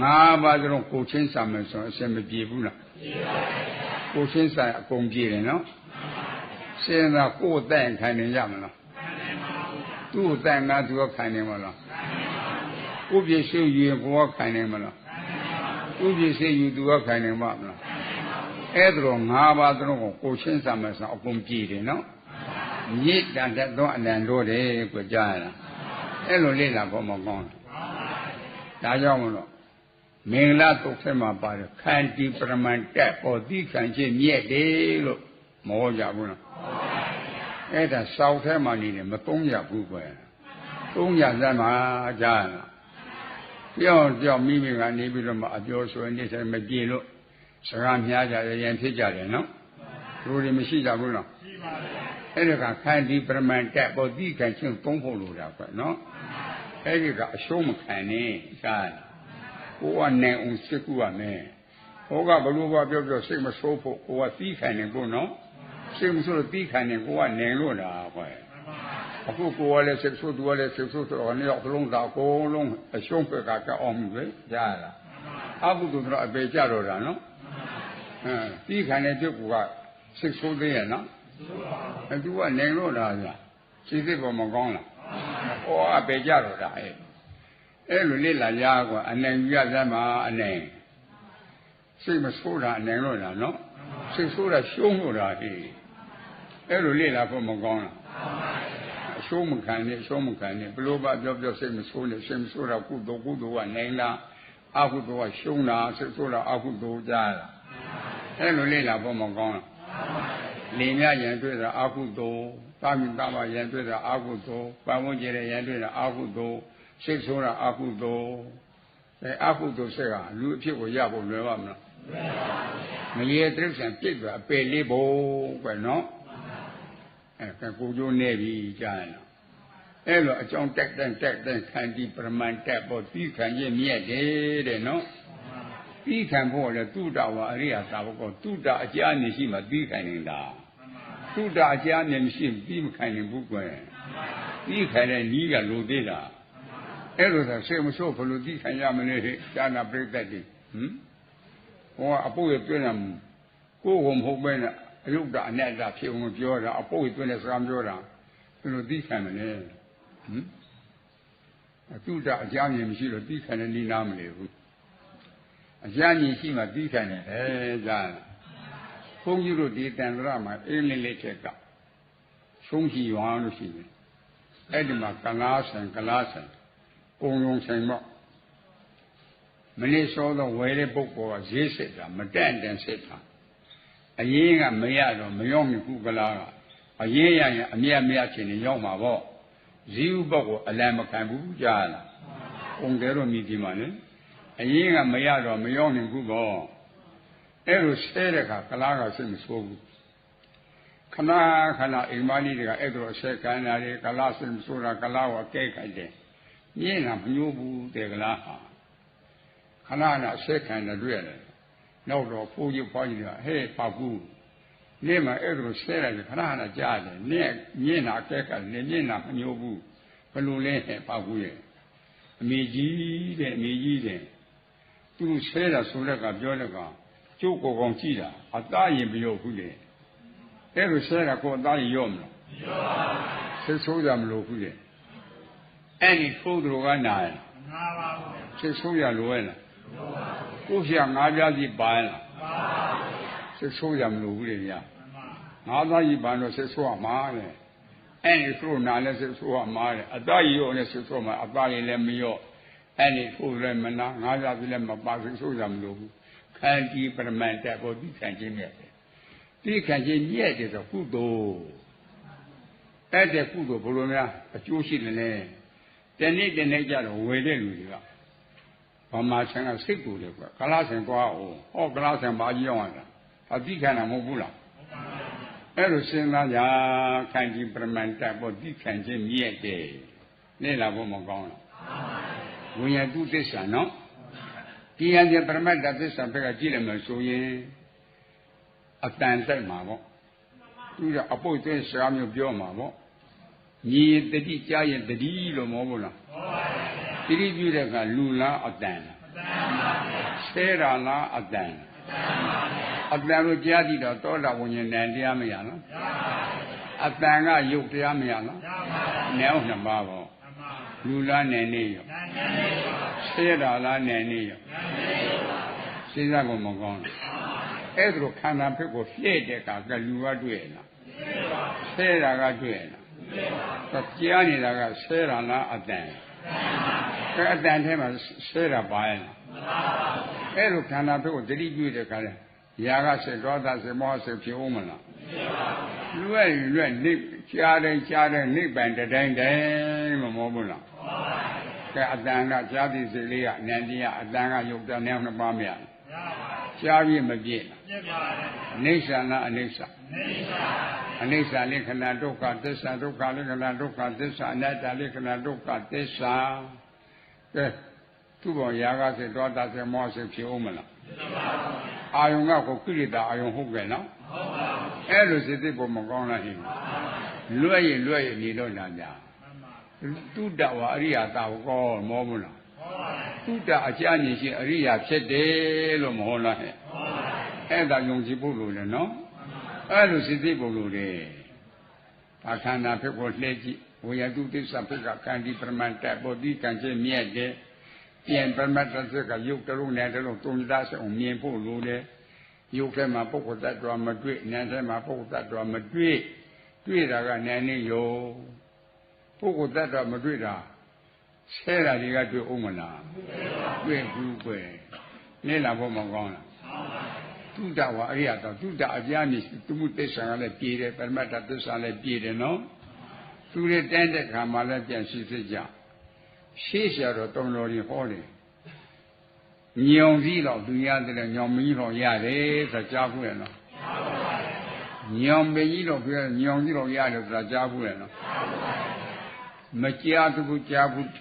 ငါးပါးသလုံးကိုချင်းစာမယ်ဆိုအစင်မပြေဘူးလားပြေပါပါကိုချင်းစာအကုန်ပြေတယ်နော်စဉ်းစားကိုယ်တိုင်ခံနေရမလားသူ့တိုင်ငါသူကခံနေမလားကိုပြည့်စုံယူရင်ကိုကခံနေမလားကိုပြည့်စုံယူသူကခံနေမှာမလားအဲ့ဒါတော့၅ပါးသလုံးကိုကိုချင်းစာမယ်ဆိုအကုန်ပြေတယ်နော်မြစ်တန်တတ်သောအနန္တောတယ်ကိုကြားရတာအဲ့လိုလေ့လာဖို့မကောင်းဘူးဒါကြောင့်မလို့ မင်္ဂလာတုတ်ထဲမှာပါတယ်ခန္တီပရမန်တက်ပေါ်သီခံခြင်းမြက်တယ်လို့မဟောကြဘူးလားအဲ့ဒါစောက်ထဲမှာနေတယ်မသုံးရဘူးကွယ်သုံးရစမ်းမှာကြားရလားပြောင်းပြောင်းမိမိကနေပြီးတော့မှအပြောဆိုရင်နေဆိုင်မပြေလို့စကားများကြတယ်ရင်ဖြစ်ကြတယ်နော်လူတွေမရှိကြဘူးလားရှိပါဘူးအဲ့ဒါကခန္တီပရမန်တက်ပေါ်သီခံခြင်းသုံးဖို့လိုတာကွယ်နော်အဲ့ဒီကအရှုံးမခံနဲ့ကြားရ ကိုကနိုင်အောင်စစ်ကူရမယ်ဟောကဘလို့ဘာပြောပြောစိတ်မဆိုးဖို့ကိုကသီးခံနေဖို့နော်စိတ်မဆိုးလို့သီးခံနေကိုကနိုင်လို့လားကွယ်အခုကိုကလည်းစိတ်ဆိုးသူကလည်းစိတ်ဆိုးဆိုတော့နေ့တော့ဘလုံးသာအကုန်လုံးအရှုံးပဲကကအောင်ပြီကြားရလားအကုသိုလ်တော့အပေကြတော့တာနော်ဟမ်သီးခံတဲ့ပြုတ်ကစိတ်ဆိုးသေးရဲ့နော်အဲသူကနိုင်လို့လားဗျာစိတ်စိတ်ပေါ်မကောင်းလားဟောအပေကြတော့တာအဲ အဲ့လိုလေ့လာရကွာအနိုင်ရသမှာအနိုင်စိတ်မဆိုးတာအနိုင်လို့လားနော်စိတ်ဆိုးတာရှုံးလို့လားဟေးအဲ့လိုလေ့လာဖို့မကောင်းလားအရှုံးမခံနဲ့အရှုံးမခံနဲ့ဘလို့ပါပြောပြောစိတ်မဆိုးနဲ့စိတ်မဆိုးတာကုသိုလ်ကုသိုလ်ကနိုင်လားအကုသိုလ်ကရှုံးတာစိတ်ဆိုးတာအကုသိုလ်ကြားလားအဲ့လိုလေ့လာဖို့မကောင်းလားလင်မြရန်တွေ့တာအကုသိုလ်တာမင်တာမရန်တွေ့တာအကုသိုလ်ပဝန်းကျင်ရန်တွေ့တာအကုသိုလ် စိတ်ဆိုးတာအကုသိုလ်အဲအကုသိုလ်စိတ်ကလူအဖြစ်ကိုရဖို့လွယ်ပါမလားမရေတိရစ္ဆာန်ပြစ်သွားအပယ်လေးဖို့ပဲနော်အဲကိုကျိုးနေပြီကြားရလားအဲ့လိုအကြောင်းတက်တက်တက်တက်ခံဒီပရမန်တက်ဖို့ပြီးခံရင်မြက်တယ်တဲ့နော်ပြီးခံဖို့လည်းတုတဝါအရိယာသာဘကောတုတအကျအနေရှိမှပြီးခံနေတာတုတအကျအနေမရှိပြီးမခံနိုင်ဘူးကွယ်ပြီးခံတဲ့နီးကလိုသေးတာ အဲ့လိုဆိုဆေမဆိုးဘလို့သိခံရမလဲဟဲ့သာနာပြိတ္တတိဟမ်ဟောအပုတ်ရပြည့်နေကိုယ်ကမဟုတ်ပဲနဲ့အယုဒ္ဓအနတ္တဖြစ်အောင်ပြောတာအပုတ်ရပြည့်နေစကားပြောတာဘယ်လိုသိခံမလဲဟမ်အတုဒ္ဓအကြမ်းမြင်မရှိတော့သိခံတဲ့နိနာမလဲဘူးအကြမ်းမြင်ရှိမှသိခံတယ်အဲကြာဘုန်းကြီးတို့ဒီတန်ត្រရမှာအင်းလေးလေးချက်ကဆုံးရှိရွာလို့ရှိတယ်အဲ့ဒီမှာကလားဆံကလားဆံ ကုံယုံဆိုင်တော့မနေ့စောတော့ဝယ်တဲ့ပုဂ္ဂိုလ်ကဈေးစစ်တာမတန့်တန်စစ်တာအရင်ကမရတော့မရောက်မြခုကလားကအရင်ရရင်အမြတ်မြတ်ချင်းနေရောက်မှာပေါ့ဇီဝပုဂ္ဂိုလ်အလံမခံဘူးကြားလားုံတယ်တော့မိဒီမှာလေအရင်ကမရတော့မရောက်နိုင်ဘူးပေါ့အဲ့လိုဆဲတဲ့ခါကလားကစိတ်မဆိုးဘူးခဏခဏအိမ်မကြီးတွေကအဲ့လိုအဆက်ကန်းတာတွေကလားစိတ်မဆိုးတာကလားကိုအကဲခိုက်တယ် မြင်တာမညိုးဘူးတဲ့ကလားဟာခဏခဏအဆက်ခံတယ်တွေ့ရတယ်နောက်တော့ဖိုးကြီးဖွားကြီးကဟဲ့ပါဘူးနေ့မှအဲ့လိုဆဲရတယ်ခဏခဏကြားတယ်နေ့မြင်တာအကဲကလည်းမြင်တာမညိုးဘူးဘယ်လိုလဲဟဲ့ပါဘူးရဲ့အမေကြီးတဲ့အမေကြီးတဲ့သူဆဲတာဆိုတဲ့ကပြောတဲ့ကကျုပ်ကိုကောင်ကြည့်တာအသားရင်မရောဘူးလေအဲ့လိုဆဲတာကိုအသားရင်ရောမလားမရောပါဘူးသိဆိုးကြမလို့ဘူးလေ အဲ့ဒီဖိုးသူကနာရငါပါဘူးစိတ်ဆိုးရလိုရဲ့လားကိုရှိငါးပြားစီပါရဲ့လားစိတ်ဆိုးရမလို့ဘူးလေဗျာငါးသားကြီးပါတော့စိတ်ဆိုးရမှာလေအဲ့ဒီဆိုးနာလည်းစိတ်ဆိုးရမှာလေအသားကြီးရောလည်းစိတ်ဆိုးမှာအသားကြီးလည်းမရော့အဲ့ဒီဖိုးလည်းမနာငါးပြားစီလည်းမပါစိတ်ဆိုးရမလို့ဘူးခန္တီပရမန်တက်ဖို့ဒီခံခြင်းမြတ်တယ်ဒီခံခြင်းမြတ်တယ်ဆိုကုသိုလ်အဲ့တဲ့ကုသိုလ်ဘယ်လိုများအကျိုးရှိတယ်လဲ တနေ့တနေ့ကြတော့ဝယ်တဲ့လူတွေကဗမာဆန်ကစိတ်ကိုလေကွာကလားဆန်သွားအောင်ဟောကလားဆန်ဘာကြီးအောင်တာအတိခဏမဟုတ်ဘူးလားအဲ့လိုစဉ်းစားကြခံကြည့်ပရမန်တပေါ့ဒီခံခြင်းမြည့်တဲ့နေလာဖို့မကောင်းလားဝိညာဉ်တုသစ္စာနော်ဒီရန်ကျပရမတ်တသစ္စာဘက်ကကြည့်လိုက်မှဆိုရင်အတန်ဆိုင်မှာပေါ့သူကအပုတ်သွင်းစကားမျိုးပြောမှာပေါ့ ညီတတိကြားရင်တတိလို့မဟုတ်ဘူးလားမှန်ပါပါတတိပြုတဲ့ကလူလားအတန်လားဆဲတာလားအတန်အတန်လို့ကြားကြည့်တော့သောတာဝိညာဉ်နဲ့တရားမရနော်အတန်ကယုတ်တရားမရနော်နည်းအောင်နှစ်ပါးပေါ့လူလားနယ်နေရောဆဲတာလားနယ်နေရောစဉ်းစားကုန်မကောင်းဘူးအဲ့ဒါလိုခန္ဓာဖြစ်ကိုလှည့်တဲ့အခါကလူကတွေ့လားဆဲတာကတွေ့လားဒါ ကြားနေတာကဆဲတာလားအတန်အဲအတန်ထဲမှာဆဲတာပါရဲ့လားအဲ့လိုခန္ဓာဖြစ်ကိုတတိပြုတဲ့အခါလဲຢာကစေဒေါသစေမောဟစေဖြစ်ဦးမလားလွဲ့လွဲ့နေကြားတယ်ကြားတယ်နိဗ္ဗာန်တတိုင်းတိုင်းမမောဘူးလားကဲအတန်ကကြားသိစိတ်လေးကနန္တရားအတန်ကယုတ်တဲ့နေအောင်နှစ်ပါးမရဘူးကြားပြီးမပြည့်လားအိဋ္ဌာနာအိဋ္ဌာ အနိစ္စလိခဏဒုက္ခသစ္စာဒုက္ခလိခဏဒုက္ခသစ္စာအနတ္တလိခဏဒုက္ခသစ္စာကဲသူ့ဘောရာဂစေဒေါသစေမောဟစေဖြစ်ဦးမလားအာယုံကကိုကိလေသာအာယုံဟုတ်ကဲ့နော်ဟုတ်ပါဘူးအဲ့လိုစိတ်သိဖို့မကောင်းလားဟင်လွဲ့ရင်လွဲ့ရင်နေတော့နာကြတုတ္တဝအရိယတာကိုကောမောမလားတုတ္တအကြဉာဏ်ရှိအရိယာဖြစ်တယ်လို့မဟုတ်လားဟဲ့အဲ့ဒါယုံကြည်ဖို့လိုတယ်နော် အဲ့လိုစိတ်သိဖို့လိုတယ်ဘာခန္ဓာဖြစ်ဖို့လှည့်ကြည့်ဝေယတုသစ္စာဖြစ်ကကံဒီပရမတ္တဘောဓိကံချင်းမြတ်တယ်ပြန်ပရမတ္တသစ္စာကယုတ်တလုံးနဲ့တလုံးသုံးသားဆောင်မြင်ဖို့လိုတယ်ယုတ်ထဲမှာပုဂ္ဂိုလ်တ attva မတွေ့နာမ်ထဲမှာပုဂ္ဂိုလ်တ attva မတွေ့တွေ့တာကနာမ်နဲ့ယုံပုဂ္ဂိုလ်တ attva မတွေ့တာဆဲတာတွေကတွေ့အောင်မလားတွေ့ဘူးကွယ်နေလာဖို့မကောင်းလား တုဒ္ဒဝါအရိယတော့တုဒ္ဒအပြားနေသူမှုသစ္စာကလည်းပြေတယ်ပရမတ္တသစ္စာလည်းပြေတယ်နော်သူတွေတန်းတဲ့ခါမှလည်းပြန်ရှိစိတ်ကြရှေ့ဆရာတော်တုံတော်ကြီးဟောတယ်ညောင်ကြီးတော့သူရတယ်ညောင်မကြီးတော့ရတယ်ဆိုကြားဘူးရနော်ညောင်မကြီးတော့ပြောညောင်ကြီးတော့ရတယ်ဆိုတာကြားဘူးရနော်မကြားဘူးကြားဘူးထ